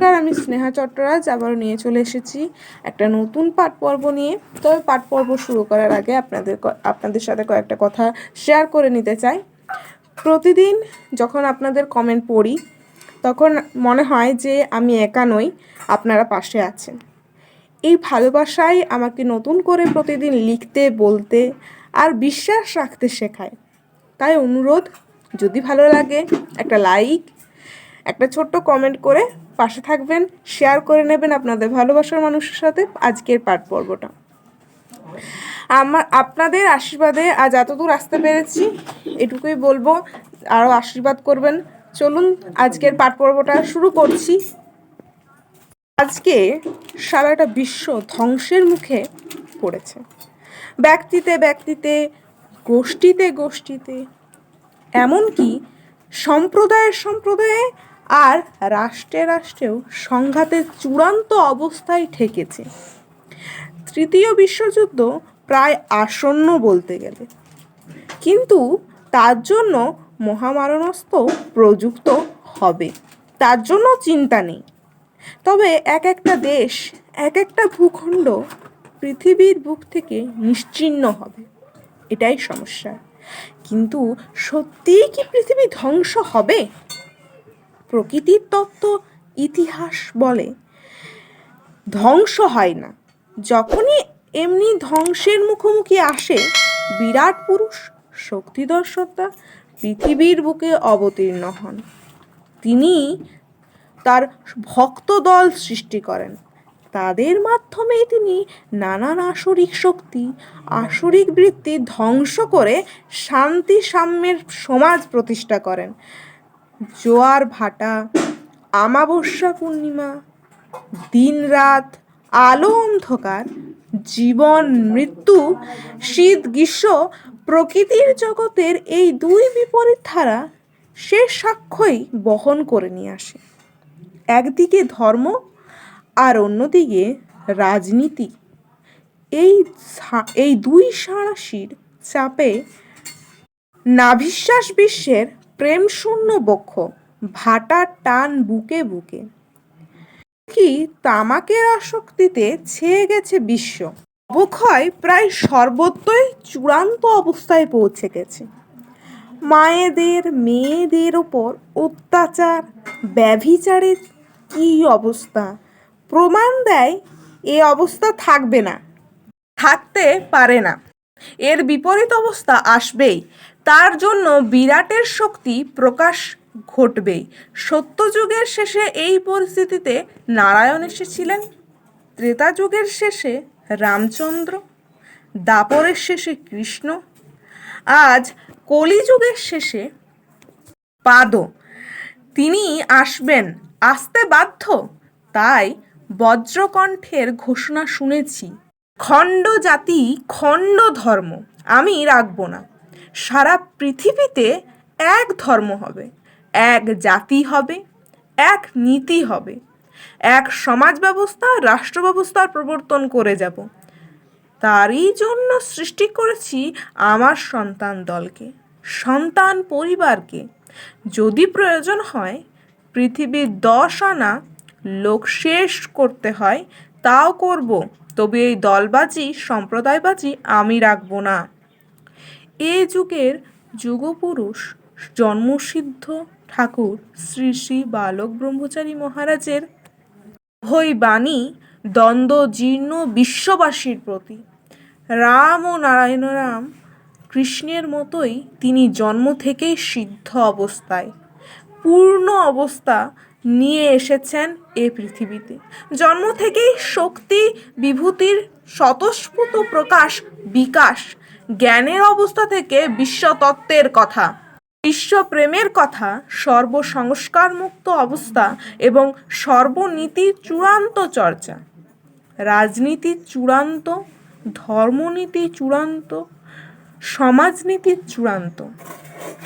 নমস্কার, আমি স্নেহা চট্টরাজ, আবারও নিয়ে চলে এসেছি একটা নতুন পাঠ পর্ব নিয়ে। তবে পাঠ পর্ব শুরু করার আগে আপনাদের আপনাদের সাথে কয়েকটা কথা শেয়ার করে নিতে চাই। প্রতিদিন যখন আপনাদের কমেন্ট পড়ি, তখন মনে হয় যে আমি একা নই, আপনারা পাশে আছেন। এই ভালোবাসাই আমাকে নতুন করে প্রতিদিন লিখতে, বলতে আর বিশ্বাস রাখতে শেখায়। তাই অনুরোধ, যদি ভালো লাগে, একটা লাইক একটা ছোট্ট কমেন্ট করে পাশে থাকবেন শেয়ার করে নেবেন আপনাদের ভালোবাসার মানুষের সাথে আজকের পাঠ পর্বটা। আমার, আপনাদের আশীর্বাদে আজ এতদূর আসতে পেরেছি, এটুকুই বলব আরও আশীর্বাদ করবেন। চলুন, আজকের পাঠ পর্বটা শুরু করছি। আজকে সারাটা বিশ্ব ধ্বংসের মুখে পড়েছে। ব্যক্তিতে ব্যক্তিতে, গোষ্ঠীতে গোষ্ঠীতে, এমনকি সম্প্রদায়ের সম্প্রদায়ে আর রাষ্ট্রে রাষ্ট্রেও সংঘাতের চূড়ান্ত অবস্থায় ঠেকেছে। তৃতীয় বিশ্বযুদ্ধ প্রায় আসন্ন বলতে গেলে। কিন্তু তার জন্য মহামারণাস্ত্র প্রযুক্ত হবে, তার জন্য চিন্তা নেই। তবে এক একটা দেশ, এক একটা ভূখণ্ড পৃথিবীর বুক থেকে নিশ্চিহ্ন হবে, এটাই সমস্যা। কিন্তু সত্যিই কি পৃথিবী ধ্বংস হবে? প্রকৃতির তত্ত্ব ইতিহাস বলে। ধ্বংস হয় না। যখনই এমনি ধ্বংসের মুখোমুখি আসে, বিরাট পুরুষ শক্তিধর সত্তা পৃথিবীর বুকে অবতীর্ণ হন। তিনি তার ভক্ত দল সৃষ্টি করেন। তাদের মাধ্যমেই তিনি নানান আসরিক শক্তি, আসরিক বৃত্তি ধ্বংস করে শান্তি সাম্যের সমাজ প্রতিষ্ঠা করেন। জোয়ার ভাটা, আমাবস্যা পূর্ণিমা, দিনরাত আলো অন্ধকার, জীবন মৃত্যু, শীত গ্রীষ্ম, প্রকৃতির জগতের এই দুই বিপরীত ধারা সে সাক্ষ্যই বহন করে নিয়ে আসে। একদিকে ধর্ম আর অন্যদিকে রাজনীতি। এই এই দুই সাঁড়াশির চাপে নাভিশ্বাস বিশ্বের প্রেম শূন্য বক্ষ, ভাটার টান বুকে বুকে। কি তামাকের আসক্তিতে ছেয়ে গেছে বিশ্ব। অবক্ষয় প্রায় সর্বত্রই চূড়ান্ত অবস্থায় পৌঁছে গেছে। মায়েদের, মেয়েদের ওপর অত্যাচার, ব্যভিচারের কী অবস্থা? প্রমাণ দেয়, এ অবস্থা থাকবে না, থাকতে পারে না। এর বিপরীত অবস্থা আসবেই। তার জন্য বিরাটের শক্তি প্রকাশ ঘটবেই। সত্যযুগের শেষে এই পরিস্থিতিতে নারায়ণ এসেছিলেন। ত্রেতা যুগের শেষে রামচন্দ্র, দাপরের শেষে কৃষ্ণ, আজ কলিযুগের শেষে পাদ। তিনি আসবেন, আসতে বাধ্য। তাই বজ্রকণ্ঠের ঘোষণা শুনেছি খণ্ড জাতি খণ্ড ধর্ম আমি রাখব না। সারা পৃথিবীতে এক ধর্ম হবে। এক জাতি হবে, এক নীতি হবে। এক সমাজ ব্যবস্থা রাষ্ট্র ব্যবস্থার প্রবর্তন করে যাব। তারই জন্য সৃষ্টি করেছি আমার সন্তান দলকে, সন্তান পরিবারকে। যদি প্রয়োজন হয়, পৃথিবীর দশ আনা লোক শেষ করতে হয়, তাও করব। তবে এই দলবাজি, সম্প্রদায়বাজি আমি রাখব না। এ যুগের যুগপুরুষ জন্মসিদ্ধ ঠাকুর শ্রী শ্রী বালক ব্রহ্মচারী মহারাজের অভয় বাণী দ্বন্দ্ব জীর্ণ বিশ্ববাসীর প্রতি। রাম ও নারায়ণ রাম কৃষ্ণের মতোই তিনি জন্ম থেকেই সিদ্ধ অবস্থায়। পূর্ণ অবস্থা নিয়ে এসেছেন এ পৃথিবীতে। জন্ম থেকেই শক্তি, বিভূতির স্বতঃস্ফূর্ত প্রকাশ, বিকাশ জ্ঞানের অবস্থা থেকে বিশ্বতত্ত্বের কথা। বিশ্বপ্রেমের কথা সর্বসংস্কার মুক্ত অবস্থা এবং সর্বনীতির চূড়ান্ত চর্চা। রাজনীতির চূড়ান্ত, ধর্মনীতি চূড়ান্ত সমাজনীতির চূড়ান্ত।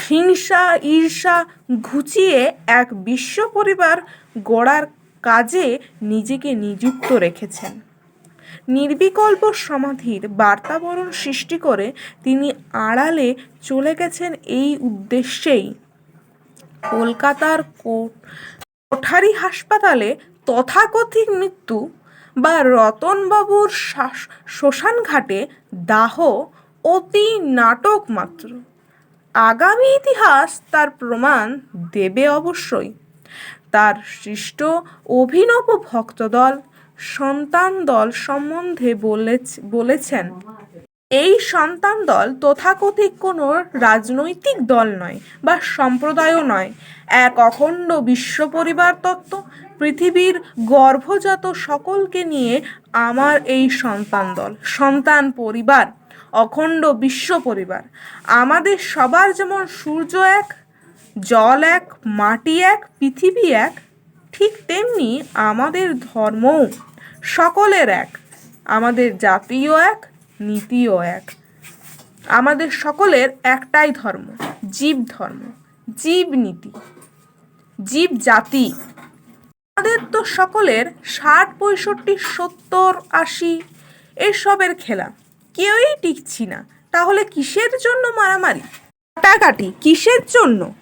হিংসা, ঈর্ষা ঘুচিয়ে এক বিশ্ব পরিবার গড়ার কাজে নিজেকে নিযুক্ত রেখেছেন। নির্বিকল্প সমাধির বার্তাবরণ সৃষ্টি করে তিনি আড়ালে চলে গেছেন এই উদ্দেশ্যেই। কলকাতার কোঠারি হাসপাতালে তথাকথিত মৃত্যু বা রতনবাবুর শ্বাস- শ্মশান ঘাটে দাহ অতি নাটক মাত্র। আগামী ইতিহাস তার প্রমাণ দেবে অবশ্যই। তার সৃষ্ট অভিনব ভক্তদল সন্তান দল সম্বন্ধে বলেছ- বলেছেন। এই সন্তান দল তথাকথিত কোনো রাজনৈতিক দল নয় বা সম্প্রদায়ও নয়। এক অখণ্ড বিশ্ব পরিবার তত্ত্ব, পৃথিবীর গর্ভজাত সকলকে নিয়ে আমার এই সন্তান দল সন্তান পরিবার, অখণ্ড বিশ্ব পরিবার। আমাদের সবার যেমন সূর্য এক, জল এক, মাটি এক, পৃথিবী এক ঠিক তেমনি আমাদের ধর্মও সকলের এক। আমাদের জাতিও এক, নীতিও এক। আমাদের সকলের একটাই ধর্ম, জীব ধর্ম, জীব নীতি, জীব জাতি। আমাদের তো সকলের ষাট, পঁয়ষট্টি, সত্তর, আশি এসবের খেলা। কেউই টিকছি না। তাহলে কিসের জন্য মারামারি? কাটাকাটি কিসের জন্য?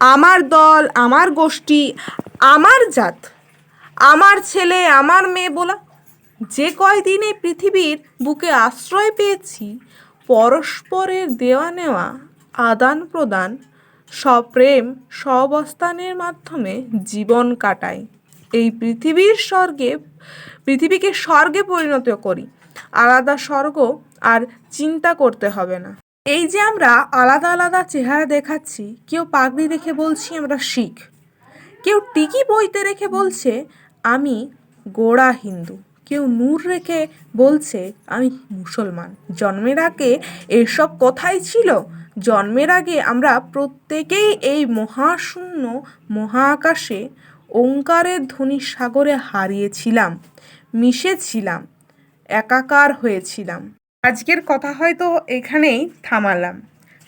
আমার দল, আমার গোষ্ঠী আমার জাত, আমার ছেলে, আমার মেয়ে বলা, যে কয়দিন এই পৃথিবীর বুকে আশ্রয় পেয়েছি, পরস্পরের দেওয়া নেওয়া, আদান প্রদান সপ্রেম সবস্থানের মাধ্যমে জীবন কাটাই। এই পৃথিবীর স্বর্গে, পৃথিবীকে স্বর্গে পরিণত করি। আলাদা স্বর্গ আর চিন্তা করতে হবে না। এই যে আমরা আলাদা আলাদা চেহারা দেখাচ্ছি, কেউ পাগড়ি দেখে বলছি আমরা শিখ। কেউ টিকি বইতে রেখে বলছে, আমি গোড়া হিন্দু। কেউ নূর রেখে বলছে, আমি মুসলমান। জন্মের আগে এসব কথাই ছিল। জন্মের আগে আমরা প্রত্যেকেই এই মহাশূন্য মহাকাশে ওঙ্কারের ধ্বনি সাগরে হারিয়েছিলাম, মিশেছিলাম, একাকার হয়েছিলাম। আজকের কথা হয়তো এখানেই থামালাম।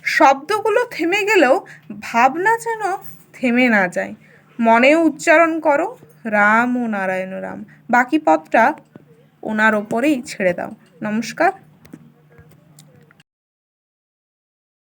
শব্দগুলো থেমে গেলেও ভাবনা যেন থেমে না যায়। মনে উচ্চারণ করো। রাম ও নারায়ণ রাম। বাকি পথটা ওনার ওপরেই ছেড়ে দাও। নমস্কার।